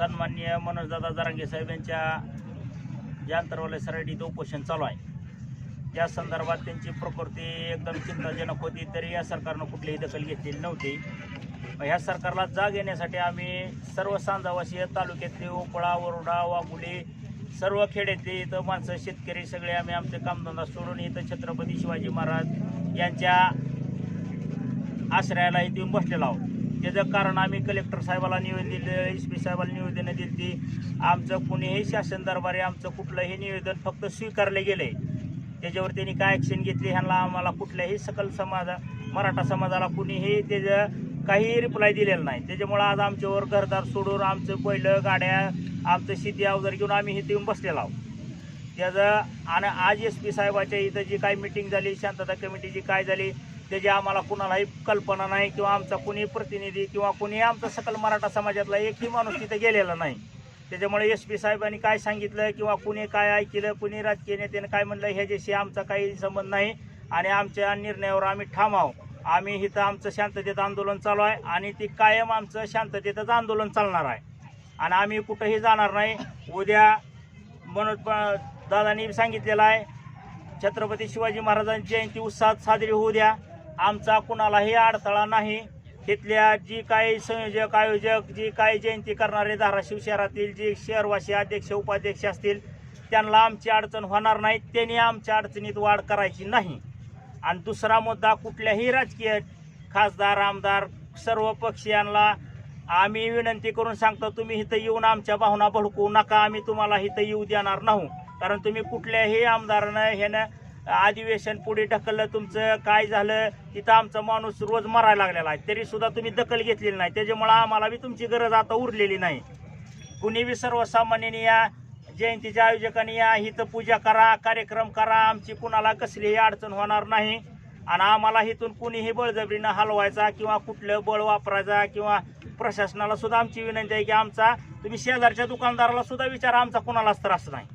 सन्माननीय मनोजदादा जरांगे साहेब यांच्या ज्या अंतरवाले सराठी उपोषण चालू आहे. त्या संदर्भात त्यांची प्रकृती एकदम चिंताजनक होती तरी या सरकारनं कुठलीही दखल घेतलेली नव्हती. मग ह्या सरकारला जाग येण्यासाठी आम्ही सर्व सांजावासीय तालुक्यातले उपळा वरोडा वाघुली सर्व खेड्यातले इथं माणसं शेतकरी सगळे आम्ही आमचे कामधंदा सोडून इथं छत्रपती शिवाजी महाराज यांच्या आश्रयाला इथे येऊन बसलेलो आहोत. त्याचं कारण आम्ही कलेक्टर साहेबाला निवेदन दिलं एस पी साहेबाला निवेदनं दिली आमचं कुणीही शासन दरबारी आमचं कुठलंही निवेदन फक्त स्वीकारले गेले. त्याच्यावर त्यांनी काय ॲक्शन घेतली ह्यांना आम्हाला कुठल्याही सकल समाजा मराठा समाजाला कुणीही त्याचं काही रिप्लाय दिलेला नाही. त्याच्यामुळं आज आमच्यावर घरदार सोडून आमचं पहिलं गाड्या आमचं शेती अवजार घेऊन आम्ही इथे येऊन बसलेलो आहोत. त्याचं आणि आज एस पी साहेबाच्या इथं जी काय मिटिंग झाली शांतता कमिटीची काय झाली त्याची आम्हाला कुणालाही कल्पना नाही किंवा आमचा कुणी प्रतिनिधी किंवा कुणी आमचा सकल मराठा समाजातला एकही माणूस तिथे गेलेला नाही. त्याच्यामुळे एस पी साहेबांनी काय सांगितलं किंवा कुणी काय ऐकलं कुणी राजकीय नेत्याने काय म्हणलं ह्याच्याशी आमचा काही संबंध नाही आणि आमच्या निर्णयावर आम्ही ठाम आहोत. आम्ही इथं आमचं शांततेत आंदोलन चालू आहे आणि ती कायम आमचं शांततेतच आंदोलन चालणार आहे. आणि आम्ही कुठंही जाणार नाही. उद्या मनोज प- दादांनी सांगितलेलं आहे छत्रपती शिवाजी महाराजांची जयंती उत्साहात साजरी होऊ द्या. आमचा कुणालाही अडथळा नाही. तिथल्या जी काही संयोजक आयोजक जी काही जयंती करणारे धाराशिव शहरातील जी शहरवासी अध्यक्ष उपाध्यक्ष असतील त्यांना आमची अडचण होणार नाही. त्यांनी आमच्या अडचणीत वाढ करायची नाही. आणि दुसरा मुद्दा कुठल्याही राजकीय खासदार आमदार सर्व पक्षीयांना आम्ही विनंती करून सांगतो तुम्ही इथं येऊन आमच्या भावना भडकवू नका. आम्ही तुम्हाला इथं येऊ देणार नाही. कारण तुम्ही कुठल्याही आमदारानं ह्यानं अधिवेशन पुढे ढकललं तुमचं काय झालं तिथं आमचा माणूस रोज मरायला लागलेला आहे. तरी सुद्धा तुम्ही दखल घेतलेली नाही. त्याच्यामुळं आम्हाला बी तुमची गरज आता उरलेली नाही. कुणी बी सर्वसामान्यांनी या जयंतीच्या आयोजकांनी या इथं पूजा करा कार्यक्रम करा आमची कुणाला कसलीही अडचण होणार नाही. आणि आम्हाला इथून कुणीही बळजबरीनं हलवायचा किंवा कुठलं बळ वापरायचा किंवा प्रशासनाला सुद्धा आमची विनंती आहे की आमचा तुम्ही शेजारच्या दुकानदाराला सुद्धा विचारा आमचा कुणालाच त्रास नाही.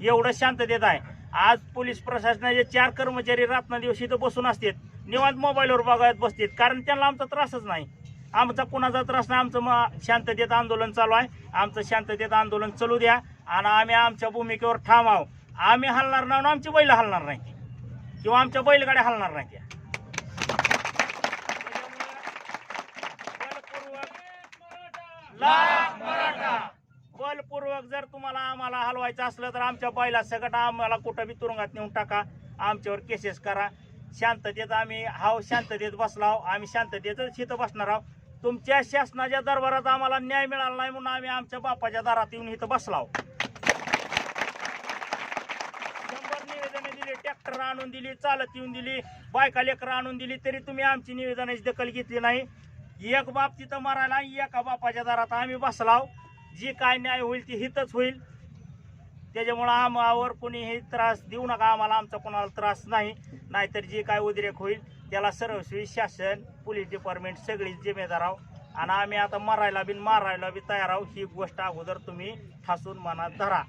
एवढं शांततेत आहे. आज पोलीस प्रशासनाचे चार कर्मचारी रात्रदिवस इथं बसून असतात. निवांत मोबाईलवर बघायत बसतात. कारण त्यांना आमचा त्रासच नाही. आमचा कुणाचा त्रास नाही आमचं मग शांततेत आंदोलन चालू आहे. आमचं शांततेत आंदोलन चालू द्या आणि आम्ही आमच्या भूमिकेवर ठाम आहो आम्ही हलणार नाही आमची बैल हलणार नाही. किंवा आमच्या बैलगाड्या हलणार नाही त्या. लाख मराठा जर तुम्हाला आम्हाला हलवायचं असलं तर आमच्या बैला सगट आम्हाला कुठं बी तुरुंगात नेऊन टाका. आमच्यावर केसेस करा. शांततेत आम्ही हाव शांततेत बसलाव आम्ही शांततेतच इथं बसणार आहोत तुमच्या शासनाच्या दरबारात आम्हाला न्याय मिळाला नाही म्हणून आम्ही आमच्या बापाच्या दारात येऊन इथं बसलाव शंभर निवेदने दिली ट्रॅक्टर आणून दिली चालत येऊन दिली बायका लेकरं आणून दिली तरी तुम्ही आमची निवेदनाची दखल घेतली नाही. एक बाप तिथं मरायला एका बापाच्या दारात आम्ही बसलाव जी काय न्याय होईल ती हितच होईल. त्याच्यामुळं आम्हावर कोणीही त्रास देऊ नका. आम्हाला आमचा कोणाला त्रास नाही. नाहीतर जे काय उद्रेक होईल त्याला सर्वस्वी शासन पोलीस डिपार्टमेंट सगळीच जिम्मेदार आहो. आणि आम्ही आता मरायला बी मारायला बी तयार आहो. ही गोष्ट अगोदर तुम्ही ठासून मनात धरा.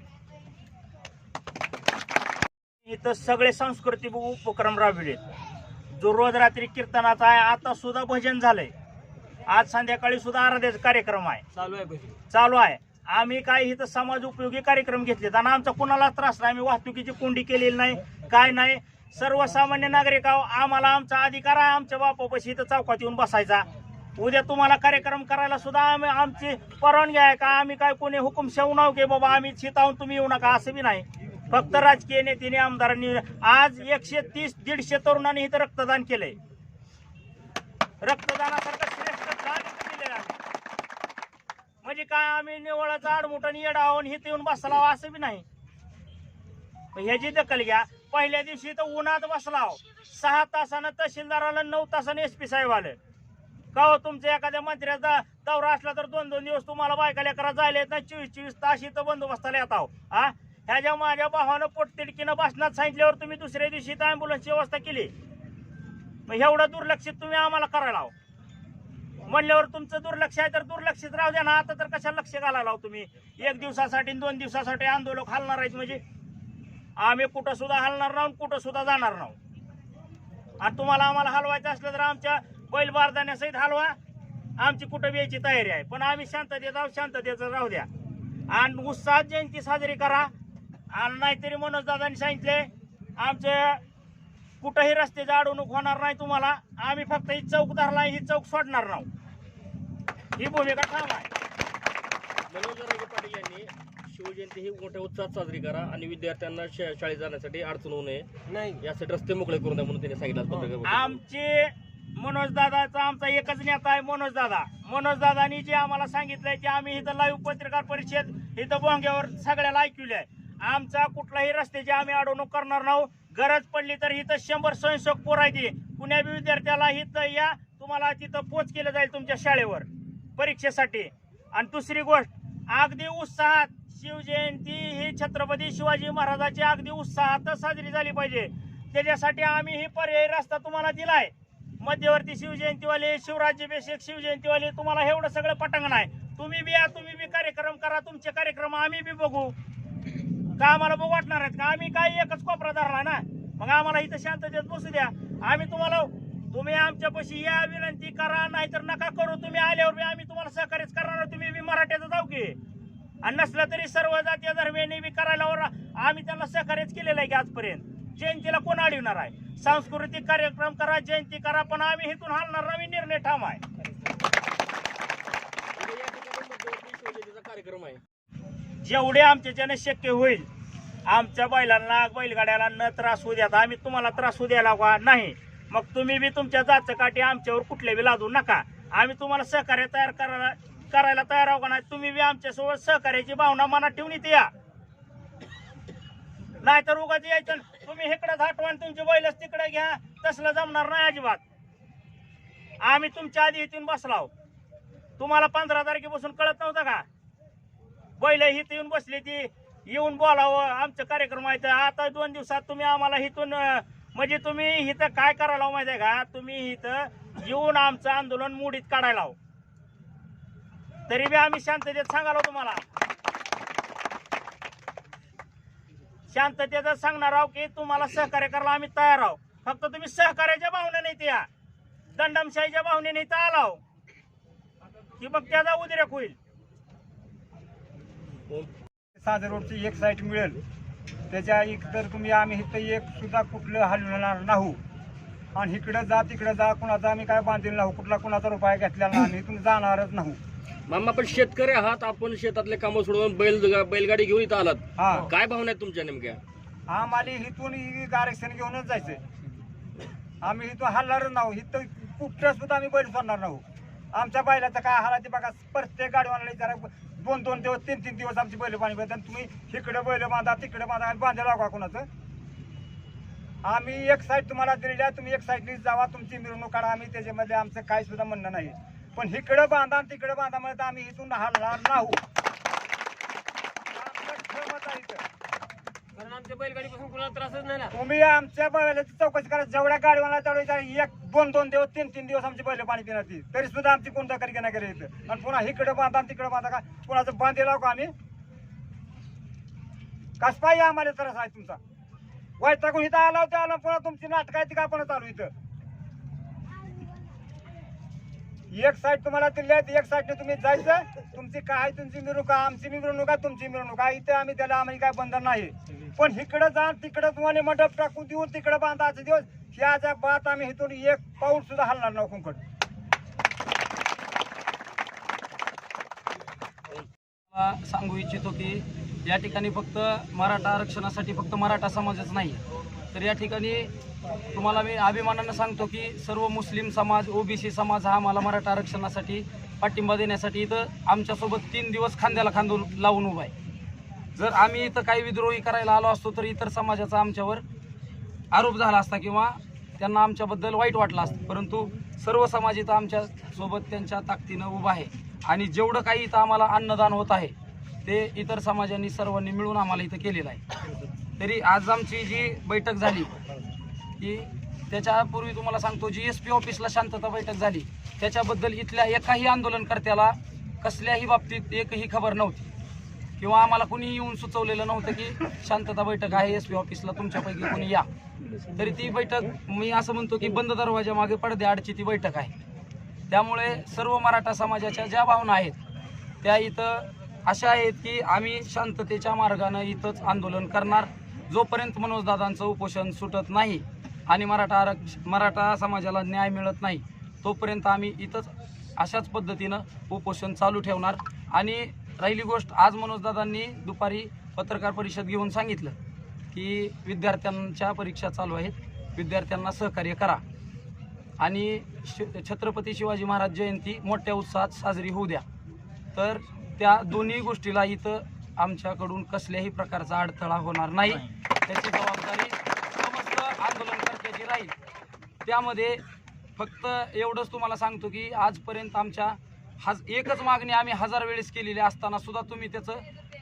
इथं सगळे सांस्कृतिक उपक्रम राबविले जो रोज रात्री कीर्तनाचा आहे आता सुद्धा भजन झालंय. आज संध्याकाळी सुद्धा आराध्याचा कार्यक्रम आहे. चालू आहे भजी. चालू आहे. आम्ही काय इथं समाज उपयोगी कार्यक्रम घेतलेत आणि आमचा कुणाला त्रास नाही आम्ही वाहतुकीची कोंडी केलेली नाही काय नाही. सर्वसामान्य नागरिक आहो आम्हाला आमचा अधिकार आहे आमच्या बापापाशी इथं चौकात येऊन बसायचा. उद्या तुम्हाला कार्यक्रम करायला सुद्धा आम्ही आमची परवानगी आहे का? आम्ही काय कोणी हुकुमशाहू नाव घे बाबा आम्ही शेताहून तुम्ही येऊ नका असं बी नाही. फक्त राजकीय नेत्याने आमदारांनी आज एकशे तीस दीडशे तरुणांनी इथं रक्तदान केलंय. रक्तदानासारखं श्रेष्ठ दान इथं दिलंय आम्ही. म्हणजे काय आम्ही निवळाचा आडमुठाने येडा आहोत हे येऊन बसलाव असं बी नाही. ह्याची दखल घ्या. पहिल्या दिवशी तर उन्हात बसलाव. सहा तासानं तहसीलदार आलं नऊ तासानं एस पी साहेब आलं का हो तुमच्या एखाद्या मंत्र्याचा दौरा असला तर दोन दोन दिवस तुम्हाला बायकाल्या करा जायला येत नाही. चोवीस चोवीस तास इथं बंदोबस्ताला येत आहो हा ह्याच्या माझ्या भावानं पोटतिडकीनं बसण्यात सांगितल्यावर तुम्ही दुसऱ्या दिवशी तर अँब्युलन्सची व्यवस्था केली. मग एवढं दुर्लक्षित तुम्ही आम्हाला करायला हवं म्हणल्यावर तुमचं दुर्लक्ष आहे तर दुर्लक्षित राहू द्या ना. आता तर कशाला लक्ष घालायला हवं तुम्ही? एक दिवसासाठी आणि दोन दिवसासाठी आंदोलक हलणार आहेत म्हणजे? आम्ही कुठं सुद्धा हलणार नाही कुठं सुद्धा जाणार नाही. आणि तुम्हाला आम्हाला हलवायचं असलं तर आमच्या बैल बारदाण्यासहित हलवा. आमची कुठं यायची तयारी आहे? पण आम्ही शांततेत आहोत शांततेचं राहू द्या. आणि उत्साहात जयंती साजरी करा. आणि नाहीतरी मनोजदादांनी सांगितले आमचं कुठंही रस्त्याची अडवणूक होणार नाही तुम्हाला. आम्ही फक्त ही चौक धरला ही चौक सोडणार नाही. ही भूमिका ठाम आहे. मनोज जरांगे पाटील यांनी शिवजयंती ही मोठ्या उत्साहात साजरी करा आणि विद्यार्थ्यांना शा- शाळेत जाण्यासाठी अडचण होऊ नये. नाही. यासाठी रस्ते मोकळे करून द्या म्हणून त्यांनी सांगितलं आज पत्रकार आमचे मनोज दादाचा आमचा एकच नेता आहे मनोज दादा. मनोज दादानी जे आम्हाला सांगितलंय ते आम्ही इथं लाईव्ह पत्रकार परिषद इथं बोंग्यावर सगळ्याला ऐकले आहे. आमचा कुठलाही रस्त्याची आम्ही अडवणूक करणार नाही. गरज पडली तर इथं शंभर स्वयंसेवक पोरायची कुण्या बी विद्यार्थ्याला इथं या तुम्हाला तिथं पोच केलं जाईल तुमच्या शाळेवर. परीक्षेसाठी. आणि दुसरी गोष्ट अगदी उत्साहात शिवजयंती ही छत्रपती शिवाजी महाराजाची अगदी उत्साहात साजरी झाली पाहिजे. त्याच्यासाठी आम्ही ही पर्यायी रस्ता तुम्हाला दिलाय. मध्यवर्ती शिवजयंतीवाले शिवराज्याभिषेक शिवजयंतीवाले तुम्हाला एवढं सगळं पटांगण आहे तुम्ही बी या तुम्ही बी कार्यक्रम करा तुमचे कार्यक्रम आम्ही बी बघू. का आम्हाला बघू वाटणार आहेत? का? आम्ही काही एकच कोपरा धरला ना? मग आम्हाला इथं शांततेत बसू द्या. आम्ही तुम्हाला तुम्ही आमच्यापाशी या विनंती करा नाहीतर नका करू. तुम्ही आल्यावर बी आम्ही तुम्हाला सहकार्यच करणार तुम्ही बी मराठ्याचा जाऊ की. आणि नसलं तरी सर्व जातीय धर्मियांनी बी करायला आम्ही त्यांना सहकार्यच केलेलं आहे की आजपर्यंत. जयंतीला कोण अडवणार आहे? सांस्कृतिक कार्यक्रम करा जयंती करा पण आम्ही इथून हलणार नवीन निर्णय ठाम आहे. कार्यक्रम आहे जेवढे आमच्याच्याने शक्य होईल आमच्या बैलांना बैलगाड्याला न त्रास होऊ द्या. आम्ही तुम्हाला त्रास होऊ द्यायला नाही. मग तुम्ही बी तुमच्या जाचकाठी आमच्यावर कुठले बी लादू नका. आम्ही तुम्हाला सहकार्य तयार करायला करायला तयार आहो का नाही? तुम्ही बी आमच्यासोबत सहकार्याची भावना मनात ठेवून इथे या. नाहीतर उगाच यायचं तुम्ही इकडे धाटवा आणि तुमचे बैलच तिकडे घ्या. तसलं जमणार नाही अजिबात. आम्ही तुमच्या आधी इथून बसलाव तुम्हाला पंधरा तारखेपासून कळत नव्हतं का? बैल इथं येऊन बसली ती. येऊन बोलावं. आमचं कार्यक्रम आहे तर आता दोन दिवसात तुम्ही आम्हाला इथून म्हणजे तुम्ही इथं काय करायला माहिती आहे का? तुम्ही इथं येऊन आमचं आंदोलन मोडीत काढायला तरी बी आम्ही शांततेत सांगालो तुम्हाला. शांततेत सांगणार आहोत की तुम्हाला सहकार्य करायला आम्ही तयार आहोत. फक्त तुम्ही सहकार्याच्या भावनेने इथे या दंडमशाहीच्या भावनेने इथं आलाव. की मग त्याचा उद्रेक होईल. साधे रोडची एक साईट मिळेल. त्याच्या एक तर तुम्ही आम्ही इथं एक सुद्धा कुठलं हलवणार नाहू. आणि इकडं जा तिकडं जा कुणाचा आम्ही काय बांधील नाहू कुठला कुणाचा रुपया घेतलेला नाही आम्ही इथून जाणारच नाहू. मामा पण शेतकरी आहात आपण शेतातले कामं सोडून बैल बैलगाडी घेऊन इथं आलात. हा. काय भावना आहेत तुमच्या नेमक्या? आम्हाला इथून आरक्षण घेऊनच जायचंय. आम्ही इथून हलणारच नाहू. इथं कुठं सुद्धा आम्ही बैल सोडणार नाहू. आमच्या बैलाचं काय हालाची बघा. प्रत्येक गाडीवाला जरा दोन दोन दिवस तीन तीन दिवस आमची बैल पाणी आणि तुम्ही इकडे बैल बांधा तिकडे बांधा आम्ही बांधायला का कोणाचं. आम्ही एक साईड तुम्हाला दिलेली आहे तुम्ही एक साईडनी जावा तुमची मिरवणूक काढा. आम्ही त्याच्यामध्ये आमचं काय सुद्धा म्हणणं नाही. पण इकडं बांधा तिकडे तिकडं बांधा म्हणजे आम्ही इथून हलणार नाहू आमचं ठरवत आहे इथं. कारण आमच्या बैलगाडीपासून कुणाला त्रासच नाही ना. तुम्ही आमच्या बैलाची चौकशी करा. जेवढ्या गाडीवाला तेवढ्या एक दोन दोन दिवस तीन तीन दिवस आमची बैल पाणी पिणार ती. तरी सुद्धा आमची कोणता करी नाही इथं आणि पुन्हा इकडे बांधा तिकडे बांधा का? कोणाचं बांधे लावू का आम्ही? कस पाहिजे आम्हाला त्रास आहे तुमचा? वैतागून इथं आला होता आला पुन्हा तुमची नाटक आहे ती काय पण चालू इथं? एक साईड तुम्हाला दिली आहे एक साईडने तुम्ही जायचं तुमची काय तुमची मिरवणूक आमची मिरवणूक तुमची मिरवणूक इथे आम्ही त्याला आम्ही काय बंधन नाही. पण इकडं जा तिकडं तुम्हाला मंडप टाकून देऊन तिकडं बांधायचे दिवस. याच्या बात आम्ही इथून एक पाऊल सुद्धा हलणार नाही कुंकड सांगू इच्छितो की या ठिकाणी फक्त मराठा आरक्षणासाठी फक्त मराठा समाजच नाही तर या ठिकाणी तुम्हाला मी अभिमानानं सांगतो की सर्व मुस्लिम समाज ओबीसी समाज हा मला मराठा आरक्षणासाठी पाठिंबा देण्यासाठी इथं आमच्यासोबत तीन दिवस खांद्याला खांदून लावून उभा आहे. जर आम्ही इथं काही विद्रोही करायला आलो असतो तर इतर समाजाचा आमच्यावर आरोप झाला असता किंवा त्यांना आमच्याबद्दल वाईट वाटलं असतं. परंतु सर्व समाज इथं आमच्यासोबत त्यांच्या ताकदीनं उभा आहे. आणि जेवढं काही इथं आम्हाला अन्नदान होत आहे ते इतर समाजांनी सर्वांनी मिळून आम्हाला इथं केलेलं आहे. तरी आज आमची जी बैठक झाली की त्याच्यापूर्वी तुम्हाला सांगतो जी एस पी ऑफिसला शांतता बैठक झाली त्याच्याबद्दल इथल्या एकाही आंदोलनकर्त्याला कसल्याही बाबतीत एकही खबर नव्हती. किंवा आम्हाला कुणी येऊन सुचवलेलं नव्हतं की शांतता बैठक आहे एस पी ऑफिसला तुमच्यापैकी कोणी या. तरी ती बैठक मी असं म्हणतो की बंद दरवाजा मागे पडदे आडची ती बैठक आहे. त्यामुळे सर्व मराठा समाजाच्या ज्या भावना आहेत त्या इथं अशा आहेत की आम्ही शांततेच्या मार्गानं इथंच आंदोलन करणार. जोपर्यंत मनोजदादांचं उपोषण सुटत नाही आणि मराठा आरक्ष मराठा समाजाला न्याय मिळत नाही तोपर्यंत आम्ही इथंच अशाच पद्धतीनं उपोषण चालू ठेवणार. आणि राहिली गोष्ट आज मनोजदादांनी दुपारी पत्रकार परिषद घेऊन सांगितलं की विद्यार्थ्यांच्या परीक्षा चालू आहेत. विद्यार्थ्यांना सहकार्य करा. आणि शि छत्रपती शिवाजी महाराज जयंती मोठ्या उत्साहात साजरी होऊ द्या. तर त्या दोन्ही गोष्टीला इथं आमच्याकडून कसल्याही प्रकारचा अडथळा होणार नाही. त्याची जबाबदारी समस्त आंदोलनकर्त्याची राहील. त्यामध्ये फक्त एवढंच तुम्हाला सांगतो की आजपर्यंत आमच्या हज एकच मागणी आम्ही हजार वेळेस केलेली असताना सुद्धा तुम्ही त्याचं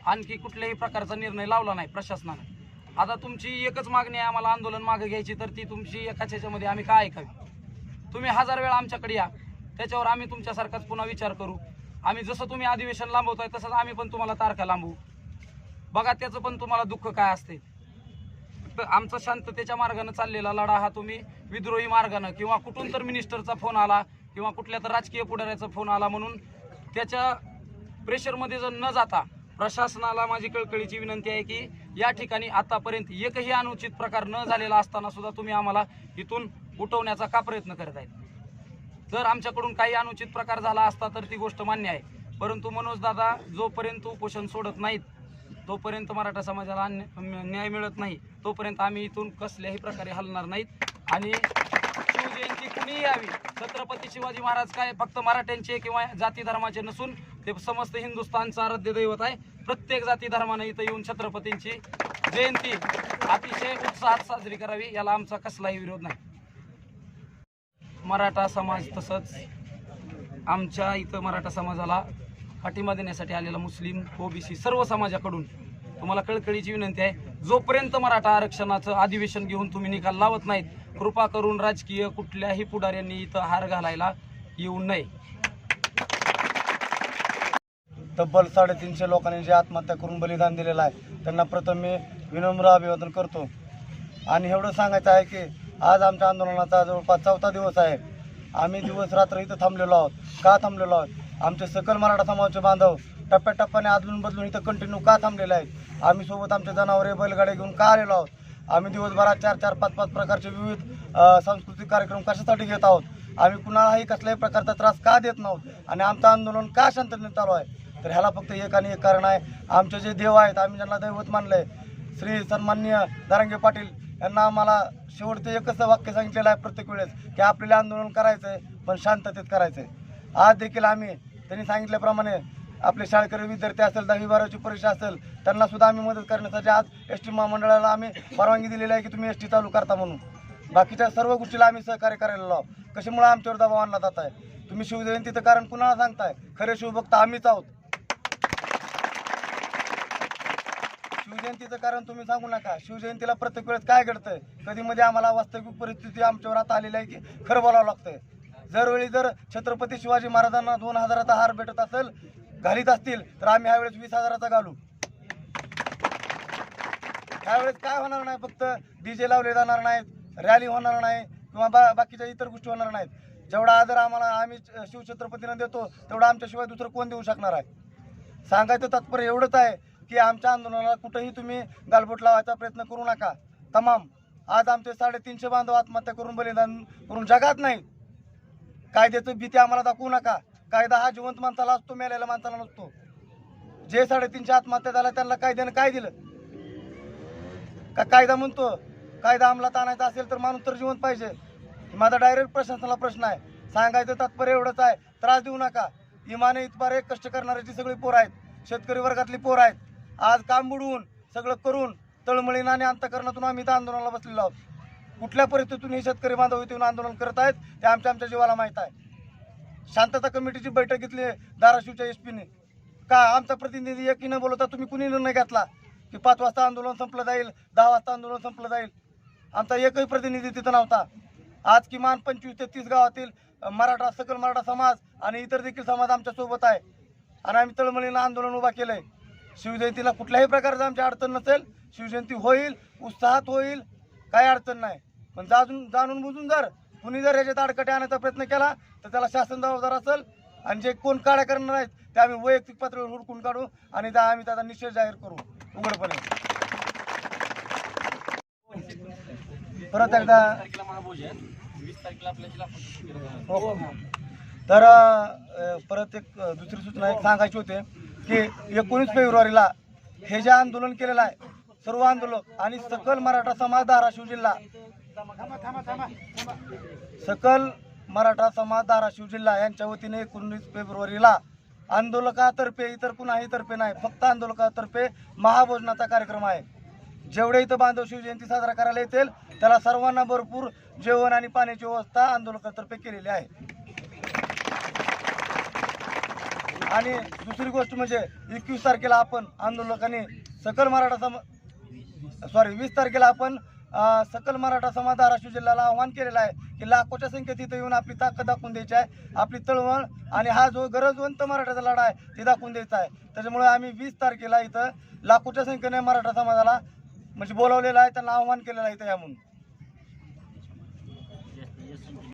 आणखी कुठल्याही प्रकारचा निर्णय लावला नाही प्रशासनाने. आता तुमची एकच मागणी आहे आम्हाला आंदोलन मागे घ्यायची तर ती तुमची एकाच ह्याच्यामध्ये आम्ही काय ऐकावी? तुम्ही हजार वेळा आमच्याकडे या. त्याच्यावर आम्ही तुमच्यासारखाच पुन्हा विचार करू. आम्ही जसं तुम्ही अधिवेशन लांबवताय तसंच आम्ही पण तुम्हाला तारखा लांबवू. बघा त्याचं पण तुम्हाला दुःख काय असते? तर आमचा शांततेच्या मार्गानं चाललेला लढा हा तुम्ही विद्रोही मार्गानं किंवा कुठून तर मिनिस्टरचा फोन आला किंवा कुठल्या तर राजकीय पुढाऱ्याचा फोन आला म्हणून त्याच्या प्रेशरमध्ये जर न जाता प्रशासनाला माझी कळकळीची विनंती आहे की या ठिकाणी आतापर्यंत एकही अनुचित प्रकार न झालेला असताना सुद्धा तुम्ही आम्हाला इथून उठवण्याचा का प्रयत्न करत आहेत जर आमच्याकडून काही अनुचित प्रकार झाला असता तर ती गोष्ट मान्य आहे. परंतु मनोजदादा जोपर्यंत उपोषण सोडत नाहीत तोपर्यंत मराठा समाजाला अन्य- न्याय मिळत नाही. तोपर्यंत आम्ही इथून कसल्याही प्रकारे हलणार नाहीत. आणि शिवजयंती कुणीही यावी छत्रपती शिवाजी महाराज काय फक्त मराठ्यांचे किंवा जाती धर्माचे नसून ते समस्त हिंदुस्थानचं आराध्य दैवत आहे. प्रत्येक जाती धर्मानं इथं येऊन छत्रपतींची जयंती अतिशय उत्साहात साजरी करावी याला आमचा कसलाही विरोध नाही. मराठा समाज तसंच आमच्या इथं मराठा समाजाला पाठिंबा देण्यासाठी आलेला मुस्लिम ओबीसी सर्व समाजाकडून तुम्हाला कळकळीची विनंती आहे. जोपर्यंत मराठा आरक्षणाचं अधिवेशन घेऊन तुम्ही निकाल लावत नाहीत कृपा करून राजकीय कुठल्याही पुढाऱ्यांनी इथं हार घालायला येऊ नये. तब्बल साडेतीनशे लोकांनी जे आत्महत्या करून बलिदान दिलेलं आहे त्यांना प्रथम मी विनम्र अभिवादन करतो. आणि एवढं सांगायचं आहे की आज आमच्या आंदोलनाचा जवळपास चौथा दिवस आहे. आम्ही दिवस रात्र इथं थांबलेलो आहोत. का थांबलेलो आहोत? आमचे सकल मराठा समाजाचे बांधव टप्प्याटप्प्याने आजून बदलून इथं कंटिन्यू का थांबलेले आहेत? आम्ही सोबत आमचे जनावरे बैलगाड्या घेऊन का आलेलो आहोत? आम्ही दिवसभरात चार चार पाच पाच प्रकारचे विविध सांस्कृतिक कार्यक्रम कशासाठी घेत आहोत? आम्ही कुणालाही कसल्याही प्रकारचा त्रास का देत नाहोत? आणि आमचं आंदोलन का शांततेने चालू आहे? तर ह्याला फक्त एक आणि एक कारण आहे. आमचे जे देव आहेत आम्ही ज्यांना दैवत मानलं आहे श्री सन्माननीय दारंगे पाटील यांना आम्हाला शेवटचं एकच वाक्य सांगितलेलं आहे प्रत्येक वेळेस की आपल्याला आंदोलन करायचं आहे पण शांततेत करायचं आहे आज देखील आम्ही त्यांनी सांगितल्याप्रमाणे आपले शाळकरी विद्यार्थी असेल दहावी बारावीची परीक्षा असेल त्यांना सुद्धा आम्ही मदत करण्यासाठी आज एस टी महामंडळाला आम्ही परवानगी दिलेली आहे की तुम्ही एस टी चालू करता म्हणून. बाकीच्या सर्व गोष्टीला आम्ही सहकार्य करायला लावू कशामुळे आमच्यावर दबाव आणला जात आहे? तुम्ही शिवजयंतीचं कारण कुणाला सांगताय? खरे शिवभक्त आम्हीच आहोत. शिवजयंतीचं कारण तुम्ही सांगू नका. शिवजयंतीला प्रत्येक वेळेस काय घडतं कधी मध्ये आम्हाला वास्तविक परिस्थिती आमच्यावर आता आलेली आहे की खरं बोलावं लागतंय. जरवेळी जर छत्रपती शिवाजी महाराजांना दोन हजाराचा हार भेटत असेल घालीत असतील तर आम्ही ह्यावेळेस वीस हजाराचा घालू. त्यावेळेस काय होणार नाही फक्त डीजे लावले जाणार नाहीत रॅली होणार नाही किंवा बा बाकीच्या इतर गोष्टी होणार नाहीत. जेवढा आदर आम्हाला आम्ही शिवछत्रपतींना देतो तेवढा आमच्याशिवाय दुसरं कोण देऊ शकणार आहे? सांगायचं तात्पर्य एवढंच आहे की आमच्या आंदोलनाला कुठंही तुम्ही गालबोट लावायचा प्रयत्न करू नका. तमाम. आज आमचे साडेतीनशे बांधव आत्महत्या करून बलिदान करून जगात नाही कायद्याचं भीती आम्हाला दाखवू नका. कायदा हा जिवंत माणसाला असतो मेलेल्या माणसाला नसतो. जे साडेतीनशे आत्महत्या झाल्या त्यांना कायद्यानं काय दिलं? का कायदा म्हणतो कायदा अंमलात आणायचा असेल तर माणूस तर जिवंत पाहिजे. माझा डायरेक्ट प्रशासनाला प्रश्न आहे. सांगायचं तात्पर्य एवढंच आहे. त्रास देऊ नका. इमाने इतबारे कष्ट करणाऱ्याची सगळी पोरं आहेत शेतकरी वर्गातली पोरं आहेत आज काम बुडवून सगळं करून तळमळीनं आणि अंतकरणातून आम्ही इथं आंदोलनाला बसलेलो आहोत. कुठल्या परिस्थितीतून हे शेतकरी बांधव इथून आंदोलन करत आहेत ते आमच्या आमच्या जीवाला माहीत आहे. शांतता कमिटीची बैठक घेतली आहे धाराशिवच्या एस पीने. का आमचा प्रतिनिधी एकी न बोलवता तुम्ही कुणी निर्णय घेतला? की पाच वाजता आंदोलन संपलं जाईल दहा वाजता आंदोलन संपलं जाईल? आमचा एकही प्रतिनिधी तिथं नव्हता. आज किमान पंचवीस ते तीस गावातील मराठा सकल मराठा समाज आणि इतर देखील समाज आमच्यासोबत आहे. आणि आम्ही तळमळीनं आंदोलन उभा केलं आहे शिवजयंतीला कुठल्याही प्रकारचं आमची अडचण नसेल. शिवजयंती होईल उत्साहात होईल काही अडचण नाही. पण जाणून जाणून बुजून जर कुणी जर याच्यात अडकटे आणण्याचा प्रयत्न केला तर त्याला शासन जबाबदार असेल. आणि जे कोण काड्या करणार आहेत ते आम्ही वैयक्तिक पातळीवर हुडकून काढू आणि त्या आम्ही त्याचा निश्चय जाहीर करू. उघडपणे. परत एकदा हो. तर परत एक दुसरी सूचना एक सांगायची होते. की एकोणीस फेब्रुवारीला हे जे आंदोलन केलेलं आहे सर्व आंदोलक आणि सकल मराठा समाज धाराशिव जिल्हा. सकल मराठा समाज धाराशिव जिल्हा यांच्या वतीने एकोणीस फेब्रुवारीला आंदोलकातर्फे इतर कुणाहीतर्फे नाही फक्त आंदोलकातर्फे महाभोजनाचा कार्यक्रम आहे. जेवढे इथं बांधव शिवजयंती साजरा करायला येतील त्याला सर्वांना भरपूर जेवण आणि पाण्याची व्यवस्था आंदोलकातर्फे केलेली आहे. आणि दुसरी गोष्ट म्हणजे एकवीस तारखेला आपण आंदोलकांनी सकल मराठा सम सॉरी वीस तारखेला आपण सकल मराठा समाज धाराशिव जिल्ह्याला आव्हान केलेलं आहे की लाखोच्या संख्येत इथं येऊन आपली ताकद दाखवून द्यायची आहे आपली तळवळ आणि हा जो गरजवंत मराठाचा लढा आहे ते दाखवून द्यायचा आहे. त्याच्यामुळे आम्ही वीस तारखेला इथं लाखोच्या संख्येने मराठा समाजाला म्हणजे बोलावलेलं आहे त्यांना आव्हान केलेलं आहे इथं या म्हणून